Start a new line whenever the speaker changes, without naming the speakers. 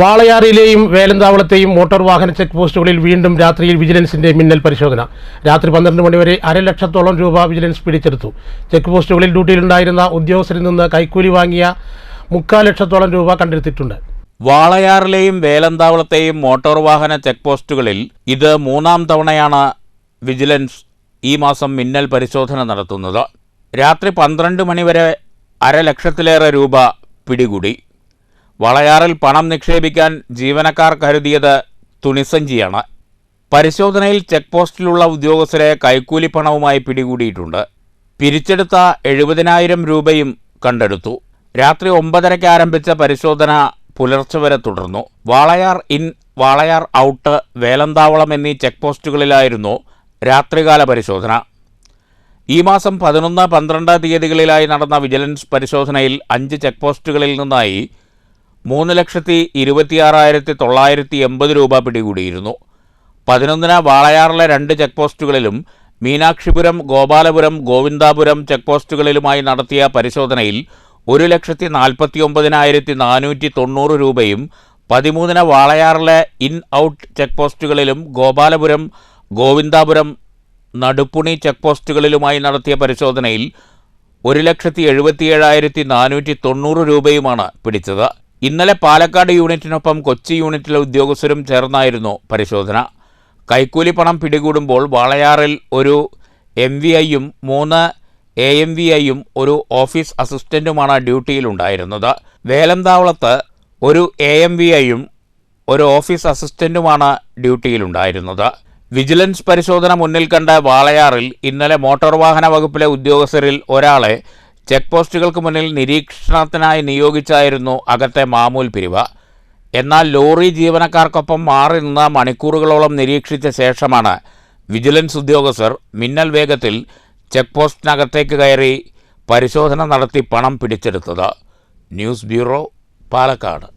വാളയാറിലെയും വേലന്താവളത്തെയും motor വാഹന check പോസ്റ്റുകളിൽ വീണ്ടും രാത്രിയിൽ വിജിലൻസിന്റെ മിന്നൽ പരിശോധന. രാത്രി പന്ത്രണ്ട് മണിവരെ അരലക്ഷത്തോളം രൂപ വിജിലൻസ് പിടിച്ചെടുത്തു. ചെക്ക് പോസ്റ്റുകളിൽ ഡ്യൂട്ടിയിലുണ്ടായിരുന്ന ഉദ്യോഗസ്ഥരിൽ നിന്ന് കൈക്കൂലി വാങ്ങിയ മുക്കാൽ ലക്ഷത്തോളം രൂപ കണ്ടെടുത്തിട്ടുണ്ട്.
വാളയാറിലെയും വേലന്താവളത്തെയും മോട്ടോർ വാഹന ചെക്ക് പോസ്റ്റുകളിൽ ഇത് മൂന്നാം തവണയാണ് വിജിലൻസ് ഈ മാസം മിന്നൽ പരിശോധന നടത്തുന്നത്. രാത്രി പന്ത്രണ്ട് മണിവരെ അരലക്ഷത്തിലേറെ രൂപ പിടികൂടി. വളയാറിൽ പണം നിക്ഷേപിക്കാൻ ജീവനക്കാർ കരുതിയത് തുണിസഞ്ചിയാണ്. പരിശോധനയിൽ ചെക്ക് പോസ്റ്റിലുള്ള ഉദ്യോഗസ്ഥരെ കൈക്കൂലി പണവുമായി പിടികൂടിയിട്ടുണ്ട്. പിരിച്ചെടുത്ത എഴുപതിനായിരം രൂപയും കണ്ടെടുത്തു. രാത്രി ഒമ്പതരയ്ക്ക് ആരംഭിച്ച പരിശോധന പുലർച്ചെ വരെ തുടർന്നു. വാളയാർ ഇൻ വാളയാർ ഔട്ട് വേലന്താവളം എന്നീ ചെക്ക് പോസ്റ്റുകളിലായിരുന്നു രാത്രികാല പരിശോധന. ഈ മാസം പതിനൊന്ന് പന്ത്രണ്ട് തീയതികളിലായി നടന്ന വിജിലൻസ് പരിശോധനയിൽ അഞ്ച് ചെക്ക് പോസ്റ്റുകളിൽ നിന്നായി മൂന്ന് ലക്ഷത്തി ഇരുപത്തിയാറായിരത്തി തൊള്ളായിരത്തി എൺപത് രൂപ പിടികൂടിയിരുന്നു. പതിനൊന്നിന് വാളയാറിലെ രണ്ട് ചെക്ക് പോസ്റ്റുകളിലും മീനാക്ഷിപുരം ഗോപാലപുരം ഗോവിന്ദാപുരം ചെക്ക് പോസ്റ്റുകളിലുമായി നടത്തിയ പരിശോധനയിൽ ഒരു ലക്ഷത്തി നാൽപ്പത്തി ഒമ്പതിനായിരത്തി നാനൂറ്റി തൊണ്ണൂറ് രൂപയും പതിമൂന്നിന് വാളയാറിലെ ഇൻ ഔട്ട് ചെക്ക് പോസ്റ്റുകളിലും ഗോപാലപുരം ഗോവിന്ദാപുരം നടുപ്പുണി ചെക്ക് പോസ്റ്റുകളിലുമായി നടത്തിയ പരിശോധനയിൽ ഒരു ലക്ഷത്തി എഴുപത്തിയേഴായിരത്തി നാനൂറ്റി തൊണ്ണൂറ് രൂപയുമാണ് പിടിച്ചത്. ഇന്നലെ പാലക്കാട് യൂണിറ്റിനൊപ്പം കൊച്ചി യൂണിറ്റിലെ ഉദ്യോഗസ്ഥരും ചേർന്നായിരുന്നു പരിശോധന. കൈക്കൂലി പണം പിടികൂടുമ്പോൾ വാളയാറിൽ ഒരു എം വി ഐയും മൂന്ന് എ എം വി ഐയും ഒരു ഓഫീസ് അസിസ്റ്റന്റുമാണ് ഡ്യൂട്ടിയിലുണ്ടായിരുന്നത്. വേലന്താവളത്ത് ഒരു എ എം വി ഐയും ഒരു ഓഫീസ് അസിസ്റ്റന്റുമാണ് ഡ്യൂട്ടിയിലുണ്ടായിരുന്നത്. വിജിലൻസ് പരിശോധന മുന്നിൽ കണ്ട വാളയാറിൽ ഇന്നലെ മോട്ടോർ വാഹന വകുപ്പിലെ ഉദ്യോഗസ്ഥരിൽ ഒരാളെ ചെക്ക് പോസ്റ്റുകൾക്ക് മുന്നിൽ നിരീക്ഷണത്തിനായി നിയോഗിച്ചായിരുന്നു അകത്തെ മാമൂൽ പിരിവ്. എന്നാൽ ലോറി ജീവനക്കാർക്കൊപ്പം മാറി നിന്ന് മണിക്കൂറുകളോളം നിരീക്ഷിച്ച ശേഷമാണ് വിജിലൻസ് ഉദ്യോഗസ്ഥർ മിന്നൽ വേഗത്തിൽ ചെക്ക് പോസ്റ്റിനകത്തേക്ക് കയറി പരിശോധന നടത്തി പണം പിടിച്ചെടുത്തത്. News bureau Palakkad.